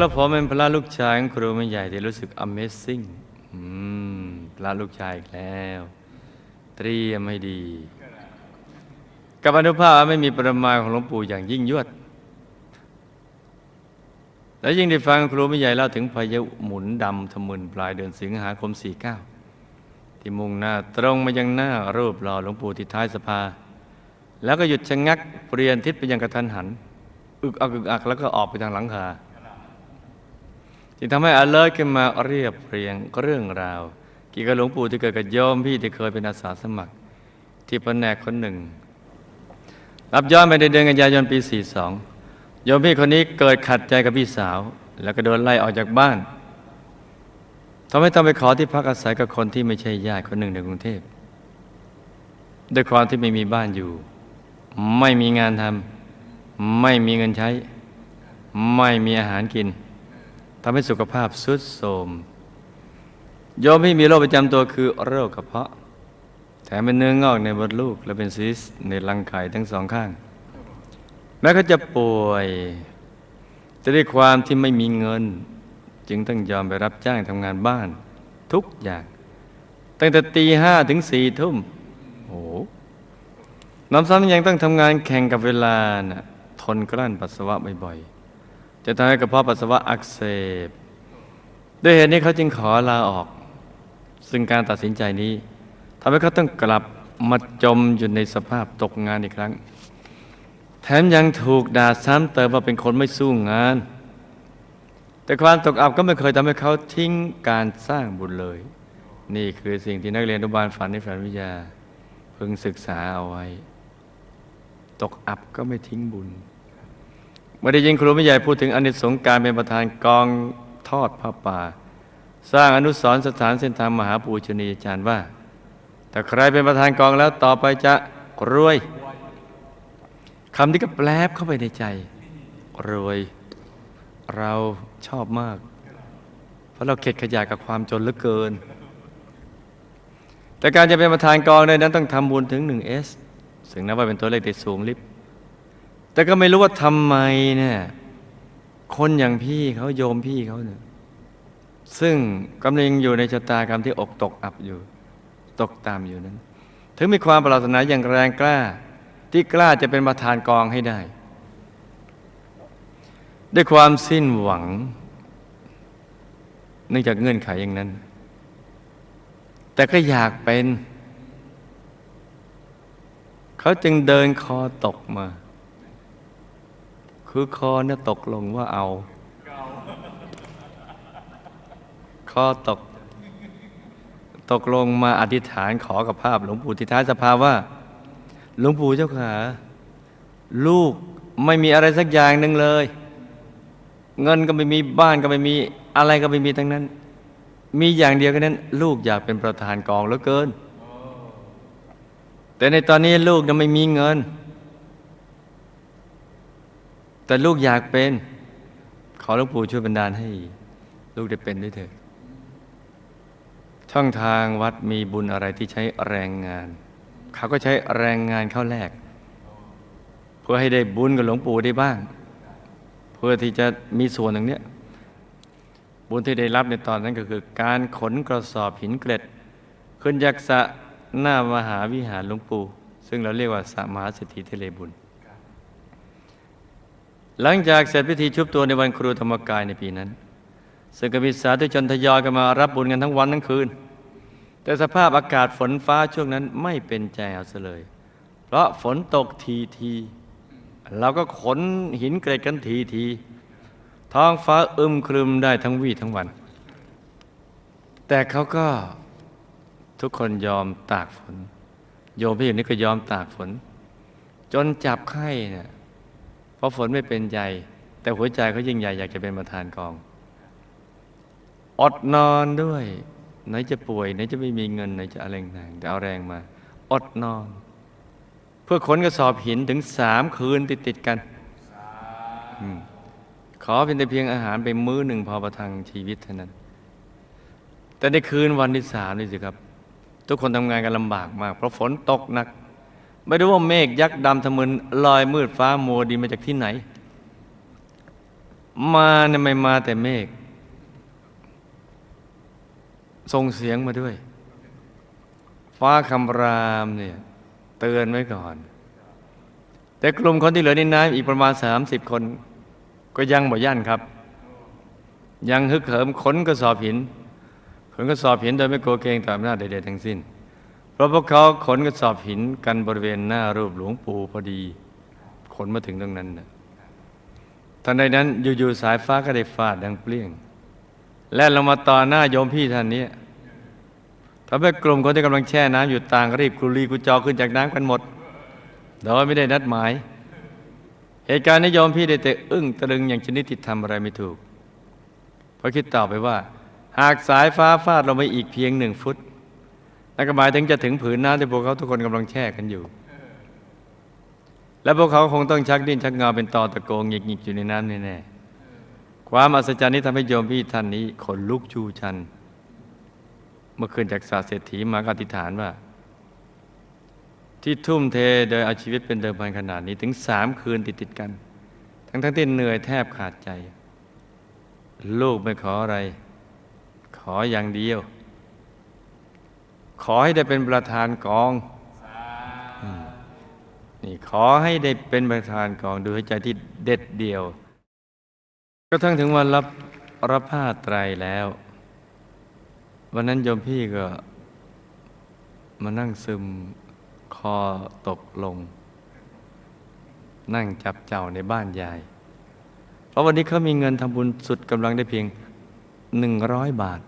ระผมเป็นพระลูกชายของครูไม่ใหญ่ที่รู้สึก Amazing อืมพระลูกชายอีกแล้ว เตรียมให้ดี กับอนุภาพไม่มีประมาณของหลวงปู่อย่างยิ่งยวด และยิ่งได้ฟังครูไม่ใหญ่เล่าถึงพายุหมุนดำทะมึนปลายเดือนสิงหาคม 49 ที่มุ่งหน้าตรงมายังหน้ารูปหล่อหลวงปู่ที่ท้ายสภา แล้วก็หยุดชะงักเปลี่ยนทิศไปยังกระทันหัน อึกอักอึกอักแล้วก็ออกไปทางหลังคา จึงทำให้อาเลิศขึ้นมาเรียบเรียงเรื่องราวเกี่ยวกับหลวงปู่ที่เกิดกับโยมพี่ที่เคยเป็นอาสาสมัคร ที่แผนกคนหนึ่งรับย้อนไปในเดือนกันยายนปี 42 โยมพี่คนนี้เกิดขัดใจกับพี่สาว แล้วก็โดนไล่ออกจากบ้านทำให้ต้องไปขอที่พักอาศัยกับคนที่ไม่ใช่ญาติคนหนึ่งในกรุงเทพด้วยความที่ไม่มีบ้านอยู่ ไม่มีงานทำไม่มีเงินใช้ ไม่มีอาหารกิน ทำให้สุขภาพสุดโทรมโยมพี่มีโรคประจำตัวคือโรคกระเพาะ แถมเป็นเนื้องอกในมดลูก และเป็นซิสในรังไข่ทั้งสองข้าง แม้เขาจะป่วย จะได้ความที่ไม่มีเงิน จึงต้องยอมไปรับจ้างทำงานบ้าน ทุกอย่าง ตั้งแต่ตีห้าถึงสี่ทุ่มโอ้น้ำซ้ำยังต้องทำงานแข่งกับเวลาน่ะทนกลั้นปัสสาวะบ่อยๆ จะทำให้กระเพาะปัสสาวะอักเสบ ด้วยเหตุนี้เขาจึงขอลาออก ซึ่งการตัดสินใจนี้ทำให้เขาต้องกลับมาจมอยู่ในสภาพตกงานอีกครั้ง แถมยังถูกด่าซ้ำเติมว่าเป็นคนไม่สู้งาน แต่ความตกอับก็ไม่เคยทำให้เขาทิ้งการสร้างบุญเลย นี่คือสิ่งที่นักเรียนอนุบาลฝันในฝันวิทยา พึงศึกษาเอาไว้ ตกอับก็ไม่ทิ้งบุญ เมื่อได้ยินครูไม่ใหญ่พูดถึงอนิสงส์การเป็นประธานกองทอดผ้าป่า สร้างอนุสรณ์สถานเส้นทางมหาปูชนียาจารย์ว่าถ้าใครเป็นประธานกองแล้วต่อไปจะรวยคำที่ก็แปลบเข้าไปในใจ รวย เราชอบมาก เพราะเราเข็ดขยาดกับความจนเหลือเกิน แต่การจะเป็นประธานกองได้นั้นต้องทำบุญถึง 1S ซึ่งนับว่าเป็นตัวเลขที่สูงลิบ แต่ก็ไม่รู้ว่าทำไมเนี่ย คนอย่างพี่เขาโยมพี่เขาเนี่ยซึ่งกำลังอยู่ในชะตากรรมที่อกตกอับอยู่ ตกตามอยู่นั้น ถึงมีความปรารถนาอย่างแรงกล้า ที่กล้าจะเป็นประธานกองให้ได้ ด้วยความสิ้นหวัง เนื่องจากเงื่อนไขอย่างนั้น แต่ก็อยากเป็น เขาจึงเดินคอตกมา คือคอเนี่ยตกลงว่าเอา คอตก ตกลงมาอธิษฐานขอกับภาพ หลวงปู่ที่ท้ายสภาว่า หลวงปู่เจ้าขาลูกไม่มีอะไรสักอย่างหนึ่งเลย เงินก็ไม่มีบ้านก็ไม่มีอะไรก็ไม่มีทั้งนั้น มีอย่างเดียวกันนั้น ลูกอยากเป็นประธานกองเหลือเกิน แต่ในตอนนี้ลูกยังไม่มีเงิน แต่ลูกอยากเป็น ขอหลวงปู่ช่วยบันดาลให้ ลูกได้เป็นด้วยเถิดช่องทางวัดมีบุญอะไรที่ใช้แรงงาน เขาก็ใช้แรงงานเข้าแลกเพื่อให้ได้บุญกับหลวงปู่ได้บ้าง เพื่อที่จะมีส่วนตรงเนี้ยบุญที่ได้รับในตอนนั้นก็คือ การขนกระสอบหินเกล็ด ขึ้นยักษะหน้ามหาวิหารหลวงปู่ซึ่งเราเรียกว่าสามหาเศรษฐีทะเลบุญ หลังจากเสร็จพิธีชุบตัวในวันครูธรรมกายในปีนั้น ซึ่งก็มีสาธุชนทยอยกันมารับบุญกันทั้งวันทั้งคืน แต่สภาพอากาศฝนฟ้าช่วงนั้นไม่เป็นใจเอาซะเลย เพราะฝนตกทีทีเราก็ขนหินเกรดกันทีทีท้องฟ้าอึมครึมได้ทั้งวี่ทั้งวัน แต่เขาก็ทุกคนยอมตากฝน โยมพี่อยู่นี่ก็ยอมตากฝน จนจับไข้เนี่ย เพราะฝนไม่เป็นใจแต่หัวใจเขายิ่งใหญ่อยากจะเป็นประธานกอง อดนอนด้วย ไหนจะป่วยไหนจะไม่มีเงินไหนจะอะไรต่างแต่เอาแรงมา อดนอน เพื่อขนกระสอบหินถึงสามคืนติดๆกันอขอเป็นแต่เพียงอาหารไปมื้อหนึ่งพอประทังชีวิตเท่านั้น แต่ในคืนวันที่สามนี่สิครับ ทุกคนทำงานกันลำบากมาก เพราะฝนตกหนัก ไม่รู้ว่าเมฆยักษ์ดำทะมึนลอยมืดฟ้ามัวดีมาจากที่ไหน มาเนี่ยไม่มาแต่เมฆส่งเสียงมาด้วย ฟ้าคำรามเนี่ยเตือนไว้ก่อน แต่กลุ่มคนที่เหลือในน้ำอีกประมาณ 30 คน ก็ยังบ่ยั่นครับ ยังฮึกเหิมขนกระสอบหินขนกระสอบหินโดยไม่โกลัวเกรงต่ออำนาจใดๆทั้งสิ้น เพราะพวกเขาขนกระสอบหินกันบริเวณหน้ารูปหลวงปู่พอดี ขนมาถึงตรงนั้นนะทันใดนั้นอยู่ๆสายฟ้าก็ได้ฟาดดังเปรี้ยง และลงมาต่อหน้าโยมพี่ท่านนี้ทำให้กลุ่มคนที่กำลังแช่น้ำอยู่ต่างรีบกุลีกุจอขึ้นจากน้ำกันหมด โดยไม่ได้นัดหมาย เหตุการณ์นี้โยมพี่ได้แต่อึ้งตะลึงอย่างชนิดที่ทำอะไรไม่ถูก เพราะคิดต่อไปว่า หากสายฟ้าฟาดลงไปอีกเพียงหนึ่งฟุต นั่นก็หมายถึงจะถึงผืนน้ำที่พวกเขาทุกคนกำลังแช่กันอยู่ และพวกเขาคงต้องชักดิ้นชักงาเป็นตอตะโกงหงิกๆอยู่ในน้ำแน่ๆความอัศจรรย์นี้ทำให้โยมพี่ท่านนี้ขนลุกชูชัน เมื่อคืนจากสาเศรษฐีมาก็อธิษฐานว่า ที่ทุ่มเทโดยเอาชีวิตเป็นเดิมพันขนาดนี้ถึงสามคืนติดติดกัน ทั้งทั้งที่เหนื่อยแทบขาดใจ ลูกไม่ขออะไร ขออย่างเดียว ขอให้ได้เป็นประธานกองนี่ขอให้ได้เป็นประธานกองดูให้ใจที่เด็ดเดียวก็ทั้งถึงวันรับรับผ้าไตรแล้ว วันนั้นโยมพี่ก็ มานั่งซึมคอตกลง นั่งจับเจ้าในบ้านยาย เพราะวันนี้เขามีเงินทำบุญสุดกำลังได้เพียงหนึ่งร้อยบาท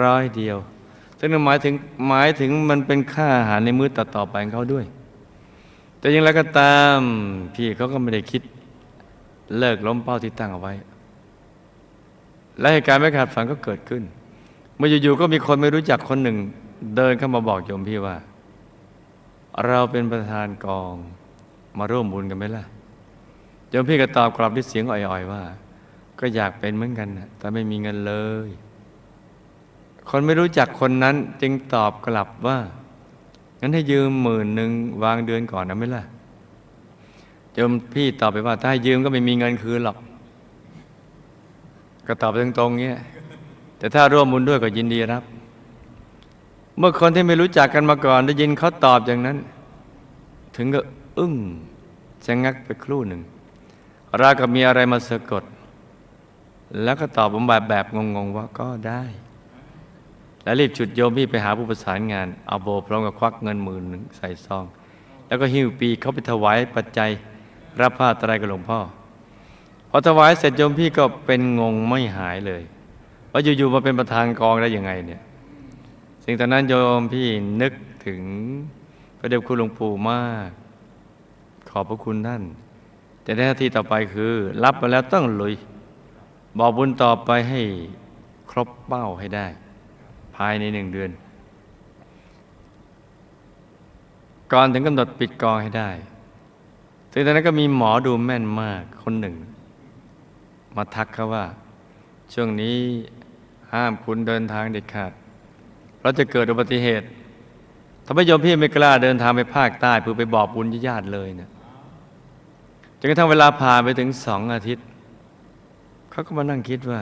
ร้อยเดียว ซึ่งนั่นหมายถึงหมายถึงมันเป็นค่าอาหารในมื้อต่อๆไปของเขาด้วย แต่อยังไรก็ตามพี่เขาก็ไม่ได้คิดเลิกล้มเป้าที่ตั้งเอาไว้ และเหตุการณ์ไม่ขาดฝันก็เกิดขึ้น เมื่ออยู่ๆก็มีคนไม่รู้จักคนหนึ่ง เดินเข้ามาบอกโยมพี่ว่า เราเป็นประธานกองมาร่วมบุญกันไหมล่ะโยมพี่ก็ตอบกลับด้วยเสียงอ่อยๆว่า ก็อยากเป็นเหมือนกันแต่ไม่มีเงินเลย คนไม่รู้จักคนนั้นจึงตอบกลับว่า งั้นให้ยืมหมื่นหนึ่งวางเดือนก่อนนะไหมล่ะโยมพี่ตอบไปว่า ถ้าให้ยืมก็ไม่มีเงินคืนหรอก ก็ตอบตรงๆเงี้ยแต่ถ้าร่วมบุญด้วยก็ยินดีรับ เมื่อคนที่ไม่รู้จักกันมาก่อน ได้ยินเขาตอบอย่างนั้น ถึงก็อึ้งชะงักไปครู่หนึ่งราวกับมีอะไรมาสะกด แล้วก็ตอบผมแบบแบบงงๆว่าก็ได้ แล้วรีบฉุดโยมพี่ไปหาผู้ประสานงาน เอาโบพร้อมกับควักเงินหมื่นหนึ่งใส่ซอง แล้วก็หิ้วปีเขาไปถวายปัจจัยรับผ้าตรายกับหลวงพ่อ พอถวายเสร็จโยมพี่ก็เป็นงงไม่หายเลย ว่าอยู่ๆมาเป็นประธานกองได้ยังไงเนี่ย สิ่งตอนนั้นโยมพี่นึกถึงพระเดชคุณหลวงปู่มาก ขอบพระคุณท่านแต่หน้าที่ต่อไปคือ รับมาแล้วต้องลุย บอกบุญต่อไปให้ครบเป้าให้ได้ายในหนึ่งเดือน ก่อนถึงกำหนดปิดกองให้ได้ถึงตอนนั้นก็มีหมอดูแม่นมากคนหนึ่ง มาทักเขาว่า ช่วงนี้ห้ามคุณเดินทางเด็ดขาดเพราะจะเกิดอุบัติเหตุทำให้โยมพี่ไม่กล้าเดินทางไปภาคใต้เพื่อไปบอกบุญญาติเลยเนี่ยจนกระทั่งเวลาผ่านไปถึงสองอาทิตย์ เขาก็มานั่งคิดว่า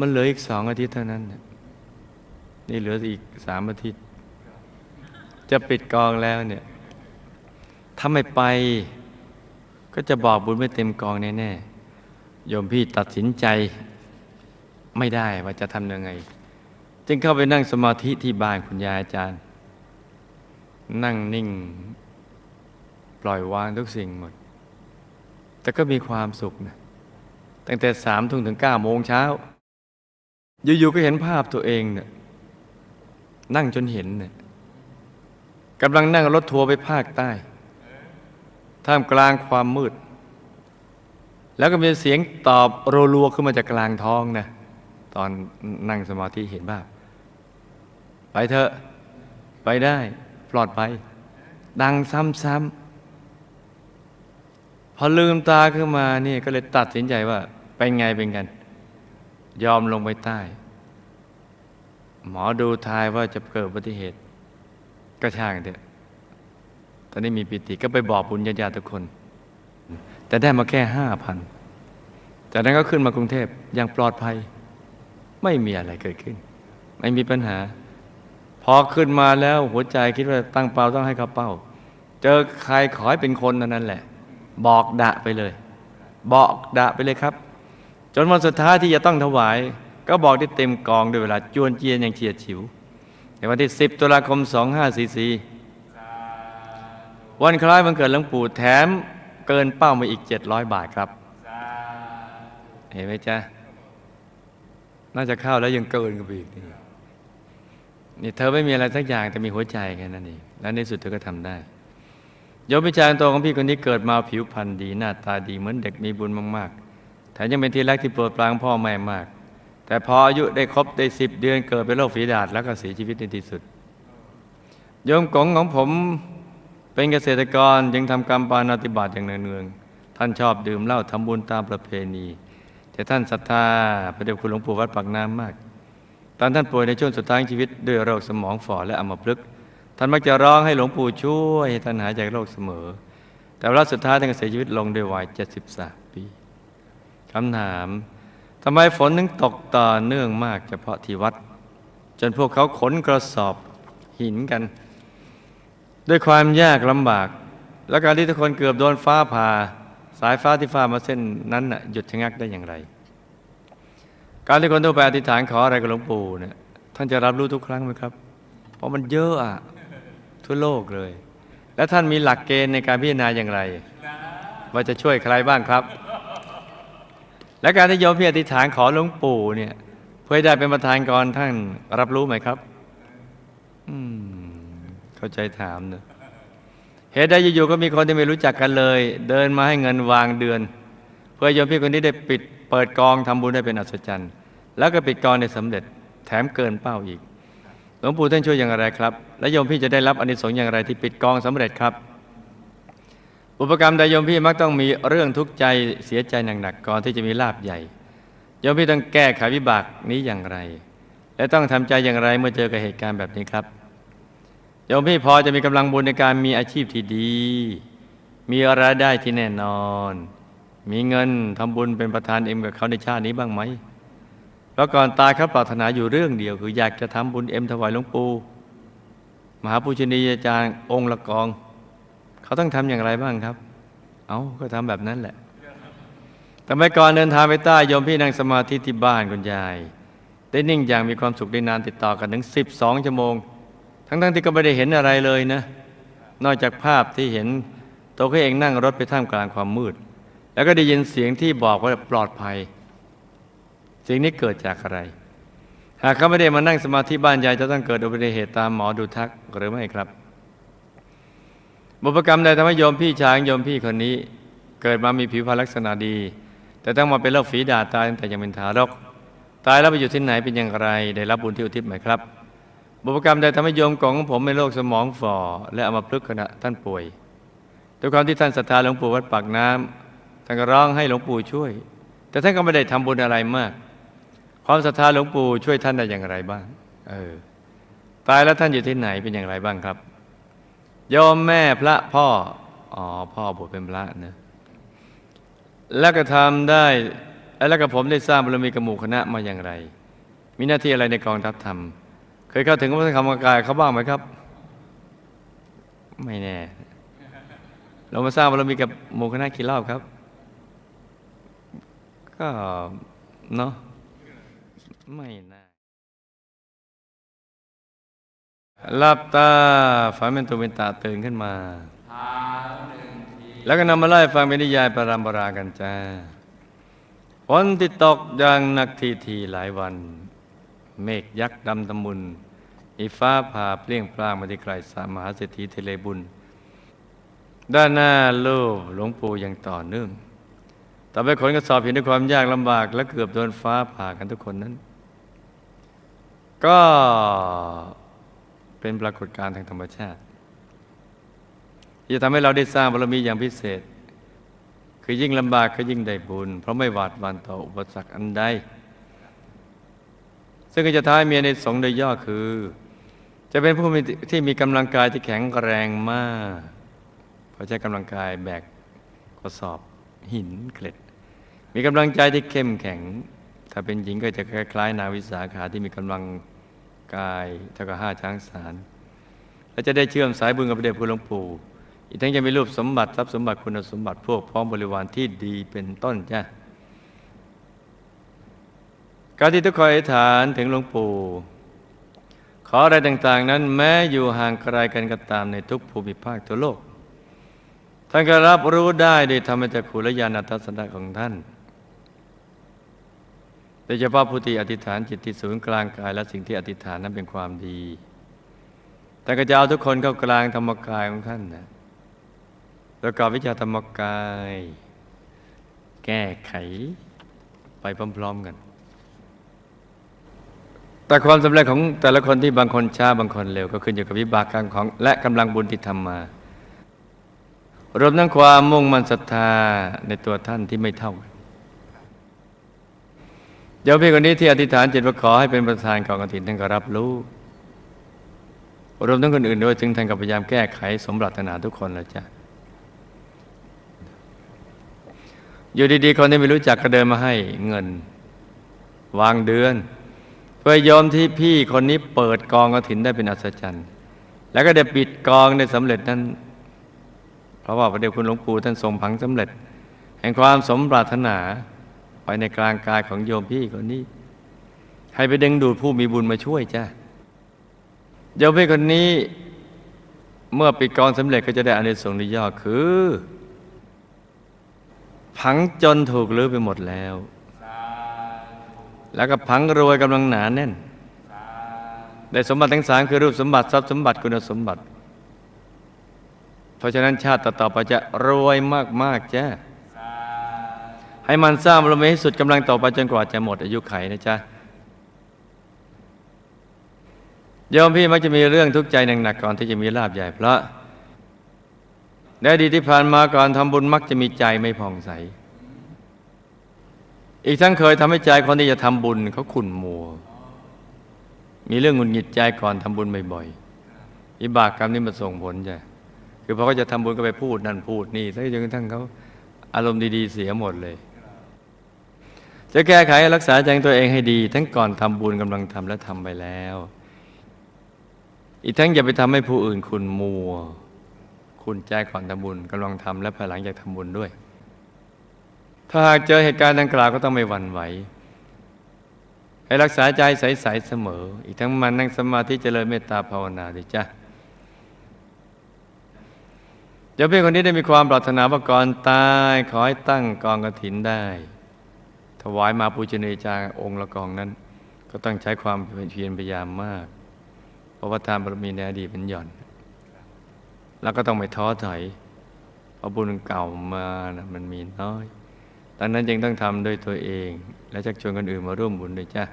มันเหลืออีกสองอาทิตย์เท่านั้นน่ะ นี่เหลืออีกสามอาทิตย์ จะปิดกองแล้วเนี่ยถ้าไม่ไปก็จะบอกบุญไม่เต็มกองแน่ๆโยมพี่ตัดสินใจไม่ได้ว่าจะทำยังไง จึงเข้าไปนั่งสมาธิที่บ้านคุณยายอาจารย์ นั่งนิ่ง ปล่อยวางทุกสิ่งหมด แต่ก็มีความสุขนะตั้งแต่สามทุ่มถึงเก้าโมงเช้า อยู่ๆก็เห็นภาพตัวเองเนี่ย นั่งจนเห็นเนี่ยกำลังนั่งรถทัวร์ไปภาคใต้ ท่ามกลางความมืด แล้วก็มีเสียงตอบโรลัวขึ้นมาจากกลางท้องนะตอนนั่งสมาธิเห็นภาไปเถอะ ไปได้ปลอดภัยดังซ้ำๆพอลืมตาขึ้นมานี่ก็เลยตัดสินใจว่าเป็นไงเป็นกัน ยอมลงไปใต้ หมอดูทายว่าจะเกิดอุบัติเหตุ ก็ช่างเถอะตอนนี้มีปิติก็ไปบอกบุญญาติทุกคน แต่ได้มาแค่ห้าพันจากนั้นก็ขึ้นมากรุงเทพอย่างปลอดภัย ไม่มีอะไรเกิดขึ้น ไม่มีปัญหา พอขึ้นมาแล้วหัวใจคิดว่าตั้งเป้าต้องให้เขาเป้า เจอใครขอให้เป็นคนนั้นแหละ บอกดะไปเลย บอกดะไปเลยครับ จนวันสุดท้ายที่จะต้องถวาย ก็บอกได้เต็มกองด้วยเวลาจวนเจียนอย่างเฉียดฉิว ในวันที่ 10 ตุลาคม 2544 วันคล้ายวันเกิดหลวงปู่แถมเกินเป้ามาอีก 700 บาทครับ เห็นไหมจ๊ะ น่าจะเข้าแล้วยังเกินกันไปอีกนี่นี่เธอไม่มีอะไรสักอย่างแต่มีหัวใจแค่นั้นเอง และในสุดเธอก็ทำได้โยมพิจารณ์ตัวของพี่คนนี้เกิดมาผิวพรรณดีหน้าตาดีเหมือนเด็กมีบุญมากๆแถมยังเป็นที่รักที่โปรดปรานพ่อแม่มาก แต่พออายุได้ครบได้สิบเดือนเกิดเป็นโรคฝีดาษแล้วก็เสียชีวิตในที่สุด โยมกงของผมเป็นเกษตรกรยังทำกรรมปานาติบาตอย่างเนืองๆท่านชอบดื่มเหล้าทำบุญตามประเพณี แต่ท่านศรัทธาพระเดชคุณหลวงปู่วัดปากน้ำมาก ตอนท่านป่วยในช่วงสุดท้ายชีวิตด้วยโรคสมองฝ่อและอัมพฤกษ์ท่านมักจะร้องให้หลวงปู่ช่วยให้ท่านหายจากโรคเสมอ แต่วลาสุดท้ายท่านก็เสียชีวิตลงด้วยวัย73 ปีคำถาม ทำไมฝนถึงตกต่อเนื่องมากเฉพาะที่วัด จนพวกเขาขนกระสอบหินกัน ด้วยความยากลำบาก และการที่ทุกคนเกือบโดนฟ้าผ่า สายฟ้าที่ฟ้ามาเส้นนั้นน่ะหยุดชะงักได้อย่างไร การที่คนทั่วไปอธิษฐานขออะไรกับหลวงปู่เนี่ยท่านจะรับรู้ทุกครั้งไหมครับ เพราะมันเยอะอะทั่วโลกเลย แล้วท่านมีหลักเกณฑ์ในการพิจารณาอย่างไร ว่าจะช่วยใครบ้างครับ และการที่โยมพี่อธิษฐานขอหลวงปู่เนี่ย เพื่อให้ได้เป็นประธานกรท่านรับรู้ไหมครับ อืม เข้าใจถามเนอะเหตุใดอยู่ๆก็มีคนที่ไม่รู้จักกันเลย เดินมาให้เงินวางเดือน เพื่อโยมพี่คนนี้ได้ปิดเปิดกองทำบุญได้เป็นอัศจรรย์ แล้วก็ปิดกองได้สำเร็จ แถมเกินเป้าอีกหลวงปู่ท่านช่วยอย่างไรครับ และโยมพี่จะได้รับอนิสงส์อย่างไรที่ปิดกองสำเร็จครับ อุปกรรมใดโยมพี่มักต้องมีเรื่องทุกข์ใจเสียใจหนักๆก่อนที่จะมีลาบใหญ่โยมพี่ต้องแก้ไขวิบากนี้อย่างไร และต้องทำใจอย่างไรเมื่อเจอกับเหตุการณ์แบบนี้ครับโยมพี่พอจะมีกำลังบุญในการมีอาชีพที่ดี มีรายได้ที่แน่นอน มีเงินทำบุญเป็นประธานเอ็มกับเขาในชาตินี้บ้างไหมเพราะก่อนตายเขาปรารถนาอยู่เรื่องเดียว คืออยากจะทำบุญเอ็มถวายหลวงปู่มหาปูชนียาจารย์องค์ละกอง เขาต้องทำอย่างไรบ้างครับ เอาก็ทำแบบนั้นแหละแต่เมื่อก่อนเดินทางไปใต้โยมพี่นั่งสมาธิที่บ้านคุณยาย ได้นิ่งอย่างมีความสุขได้นานติดต่อกันถึง 12 ชั่วโมง ทั้งๆที่ก็ไม่ได้เห็นอะไรเลยนะ นอกจากภาพที่เห็นตัวเขาเองนั่งรถไปท่ามกลางความมืด แล้วก็ได้ยินเสียงที่บอกว่าปลอดภัย สิ่งนี้เกิดจากอะไร หากเขาไม่ได้มานั่งสมาธิบ้านยายจะต้องเกิดอุบัติเหตุตามหมอดูทักหรือไม่ครับ บุพกรรมใดทำให้โยมพี่ช้างโยมพี่คนนี้ เกิดมามีผิวพรรณลักษณะดี แต่ต้องมาเป็นโรคฝีดาตายตั้งแต่ยังเป็นทารก ตายแล้วไปอยู่ที่ไหนเป็นอย่างไร ได้รับบุญที่อุทิศไหมครับ บุพกรรมใดทำให้โยมของผมเป็นโรคสมองฝ่อ และอัมพฤกษ์ขณะท่านป่วยด้วยความที่ท่านศรัทธาหลวงปู่วัดปากน้ำท่านก็ร้องให้หลวงปู่ช่วย แต่ท่านก็ไม่ได้ทำบุญอะไรมาก ความศรัทธาหลวงปู่ช่วยท่านได้อย่างไรบ้าง เออ ตายแล้วท่านอยู่ที่ไหนเป็นอย่างไรบ้างครับ โยมแม่พระพ่อ อ๋อ พ่อบวชเป็นพระนะแล้วก็ทำได้ แล้วก็ผมได้สร้างบารมีกับหมู่คณะมาอย่างไร มีหน้าที่อะไรในกองทัพธรรม เคยเข้าถึงพระธรรมกายเขาบ้างไหมครับ ไม่แน่ เรามาสร้างบารมีกับหมู่คณะกี่รอบครับ ก็เนาะไม่น่า หลับตาฝันเป็นตัวเป็นตาตื่นขึ้นมา แล้วก็นำมาไล่ฟังเป็นนิยายประรำปรากันจ้าฝนที่ตกอย่างหนักทีทีหลายวัน เมฆยักษ์ดำตะมุนอีฟ้าผ่าเปลี่ยงปลางมาที่ไกลสามหาเศรษฐีเทเลบุญ ด้านหน้าลูกหลวงปู่ยังต่อเนื่องต่อไปคนก็สอบเห็นด้วยความยากลำบาก และเกือบโดนฟ้าผ่ากันทุกคนนั้น ก็ เป็นปรากฏการณ์ทางธรรมชาติจะทำให้เราได้สร้างบารมีอย่างพิเศษ คือยิ่งลำบากก็ยิ่งได้บุญ เพราะไม่หวาดหวันต่ออุปสรรคอันใดซึ่งก็จะท้ายเมียในสงโดยย่อคือ จะเป็นผู้ที่มีกำลังกายที่แข็งแรงมากเพราะใช้กำลังกายแบกกระสอบหินเกล็ด มีกำลังใจที่เข้มแข็ง ถ้าเป็นหญิงก็จะคล้ายๆ นาวิสาขาที่มีกำลัง กายเท่ากับห้าช้างสาร และจะได้เชื่อมสายบุญกับพระเดชพระหลวงปู่อีกทั้งยังมีรูปสมบัติทรัพย์สมบัติคุณสมบัติพวกพร้องบริวารที่ดีเป็นต้นจ้ะการที่ทุกคนอธิษฐานถึงหลวงปู่ ขออะไรต่างๆ นั้นแม้อยู่ห่างไกลกันก็ตามในทุกภูมิภาคทั่วโลก ท่านก็รับรู้ได้โดยธรรมจักขุและญาณทัศนะของท่าน ดยเฉพาะผู้ที่อธิษฐานจิตที่ศูนย์กลางกาย และสิ่งที่อธิษฐานนั้นเป็นความดี แต่ก็จะเอาทุกคนเข้ากลางธรรมกายของท่านนะประกอบวิชาธรรมกาย แก้ไขไปพร้อมๆกัน แต่ความสำเร็จของแต่ละคนที่บางคนช้าบางคนเร็ว ก็ขึ้นอยู่กับวิบากกรรมของ และกำลังบุญที่ทำมารวมทั้งความมุ่งมั่นศรัทธาในตัวท่านที่ไม่เท่ากัน เดี๋ยวพี่คนนี้ที่อธิษฐานจิตว่าขอให้เป็นประธานกองกฐินท่านก็รับรู้รวมทั้งคนอื่นด้วยจึงท่านก็พยายามแก้ไขสมปรารถนาทุกคนแล้วจ้ะอยู่ดีๆคนที่ไม่รู้จักก็เดินมาให้เงิน วางเดือน เพื่อยอมที่พี่คนนี้เปิดกองกฐินได้เป็นอัศจรรย์ แล้วก็ได้ปิดกองได้สำเร็จนั้น เพราะว่าพระเดชคุณหลวงปู่ท่านทรงผังสำเร็จ แห่งความสมปรารถนา ไปในกลางกายของโยมพี่คนนี้ ให้ไปดึงดูดผู้มีบุญมาช่วยจ้ะโยมพี่คนนี้ เมื่อปิดกองสำเร็จก็จะได้อานิสงส์ในย่อคือ ผังจนถูกลื้อไปหมดแล้ว แล้วก็ผังรวยกำลังหนาแน่น ได้สมบัติทั้งสามคือรูปสมบัติทรัพย์สมบัติคุณสมบัติ เพราะฉะนั้นชาติต่อๆไปจะรวยมากๆจ้า ให้มันสร้างบารมีให้สุดกำลังต่อไปจนกว่าจะหมดอายุไขนะจ๊ะโยมพี่มักจะมีเรื่องทุกข์ใจหนักๆก่อนที่จะมีลาบใหญ่เพราะในอดีที่ผ่านมาก่อนทำบุญมักจะมีใจไม่ผ่องใส อีกทั้งเคยทำให้ใจคนที่จะทำบุญเขาขุ่นมัว มีเรื่องหงุดหงิดใจก่อนทำบุญบ่อยๆอิบากกรรมนี่มันส่งผลจ้ะคือพอเขาจะทำบุญก็ไปพูดนั่นพูดนี่ถ้าจนกระทั่งเขาอารมณ์ดีๆเสียหมดเลย จะแก้ไขรักษาใจตัวเองให้ดี ทั้งก่อนทำบุญกำลังทำและทำไปแล้ว อีกทั้งอย่าไปทำให้ผู้อื่นขุ่นมัว คุณใจก่อนทำบุญกำลังทำและภายหลังจากทำบุญด้วย ถ้าหากเจอเหตุการณ์ดังกล่าวก็ต้องไม่หวั่นไหวให้รักษาใจใสๆเสมอ อีกทั้งมันนั่งสมาธิเจริญเมตตาภาวนาด้วยจ้ะเจ้าเพื่อนคนนี้ได้มีความปรารถนาว่าก่อนตาย ขอให้ตั้งกองกระถินได้ ถวายมาปูชนียจารองค์ละกองนั้น ก็ต้องใช้ความเพียรพยายามมาก เพราะว่าทานบารมีในอดีตมันหย่อน แล้วก็ต้องไม่ท้อถอยเพราะบุญเก่ามานะมันมีน้อยดังนั้นจึงต้องทำด้วยตัวเอง และชักชวนคนอื่นมาร่วมบุญด้วยจ้ะ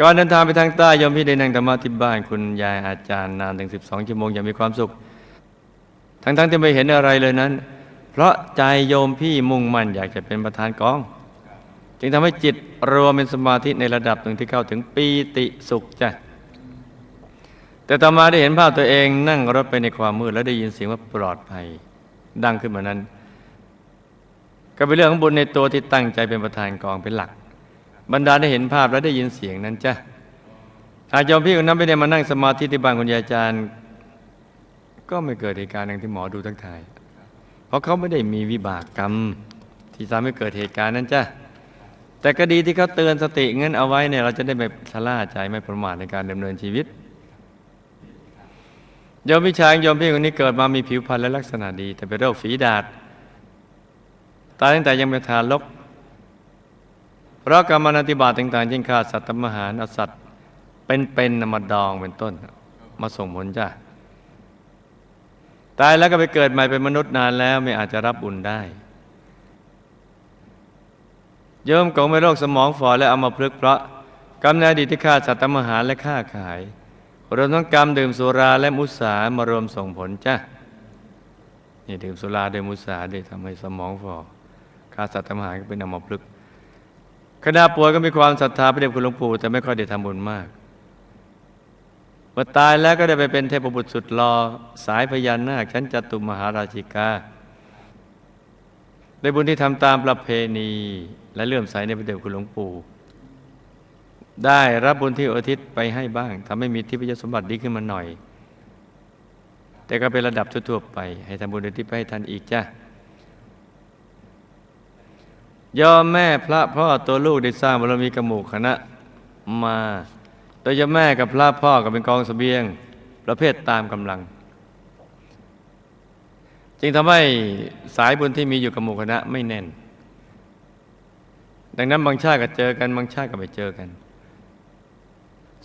ก่อนเดินทางไปทางใต้ยมพี่ได้นั่งธรรมะที่บ้านคุณยายอาจารย์นานถึง 12 ชั่วโมงอย่างมีความสุข ทั้งๆที่ไม่เห็นอะไรเลยนั้น เพราะใจโยมพี่มุ่งมั่นอยากจะเป็นประธานกอง จึงทำให้จิตรวมเป็นสมาธิในระดับหนึ่งที่เข้าถึงปีติสุขจ้ะแต่ต่อมาได้เห็นภาพตัวเองนั่งรถไปในความมืดแล้วได้ยินเสียงว่าปลอดภัย ดังขึ้นมานั้น ก็เป็นเรื่องของบุญในตัวที่ตั้งใจเป็นประธานกองเป็นหลัก บรรดาได้เห็นภาพและได้ยินเสียงนั้นจ้ะอาจารย์พี่คนนั้นไม่ได้มานั่งสมาธิที่บ้านคุณยายอาจารย์ ก็ไม่เกิดเหตุการณ์อย่างที่หมอดูทั้งทาย เพราะเขาไม่ได้มีวิบากกรรม ที่ทำให้เกิดเหตุการณ์นั้นจ้ะแต่ก็ดีที่เขาเตือนสติเงินเอาไว้เนี่ยเราจะได้ไม่ชะล่าใจไม่ประมาทในการดำเนินชีวิตโยมพี่ชายโยมพี่คนนี้เกิดมามีผิวพรรณและลักษณะดี แต่เป็นโรคฝีดาษตายตั้งแต่ยังเป็นทารกเพราะกรรมนันติบาตต่างๆเช่นฆ่าสัตว์ทำอาหารเอาสัตว์เป็นๆนำมาดองเป็นต้น มาส่งผลจ้ะ ตายแล้วก็ไปเกิดใหม่เป็นมนุษย์นานแล้วไม่อาจจะรับบุญได้โยมกงเป็นโรคสมองฝ่อและเอามาพลึกเพราะกรรมในอดีตที่ฆ่าสัตว์ทำอาหารและฆ่าขายรวมทั้งกรรมดื่มสุราและมุสามารวมส่งผลจ้ะนี่ดื่มสุราดื่มมุสาได้ทำให้สมองฝ่อฆ่าสัตว์ทำอาหารก็เป็นอามาพลึกขณะป่วยก็มีความศรัทธาพระเดชคุณหลวงปู่แต่ไม่ค่อยได้ทำบุญมาก อตายแล้วก็ได้ไปเป็นเทพบุตรสุดรอสายพญานาคชั้นจตุมหาราชิกาได้บุญที่ทำตามประเพณี และเลื่อมใสในพระเดชคุณหลวงปู่ได้รับบุญที่อุทิศไปให้บ้างทำให้มีทิพยสมบัติดีขึ้นมาหน่อย แต่ก็เป็นระดับทั่วๆไป ให้ทำบุญอุทิศไปให้ท่านอีกจ้ะยอมแม่พระพ่อตัวลูกได้สร้างบารมีกระหมู่คณะมา ยยอมแม่กับพระพ่อก็เป็นกองเสบียง ประเภทตามกำลัง จึงทำให้สายบุญที่มีอยู่กับหมู่คณะไม่แน่น ดังนั้นบางชาติก็เจอกันบางชาติก็ไม่เจอกัน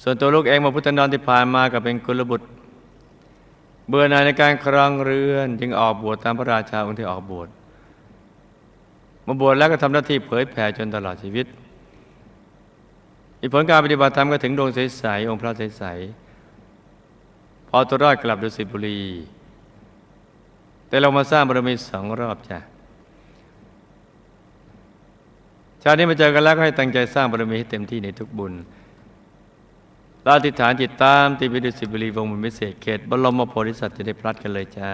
ส่วนตัวลูกเองมาพุทธนอนที่ผ่านมาก็เป็นกุลบุตร เบื่อหน่ายในการครองเรือน จึงออกบวชตามพระราชาองค์ที่ออกบวชมาบวชแล้วก็ทำหน้าที่เผยแผ่จนตลอดชีวิต อีผลการปฏิบัติธรรมก็ถึงดวงใสๆองค์พระใสๆพอตัวรอดกลับดุสิตบุรี แต่เรามาสร้างบารมีสองรอบจ้ะชาตินี้มาเจอกันแล้วก็ให้ตั้งใจสร้างบารมีให้เต็มที่ในทุกบุญเราอธิฐานจิตตามติวิดุสิบุรีวงศ์บุญวิเศษเขตบรมโพธิสัตว์จะได้พลัดกันเลยจ้า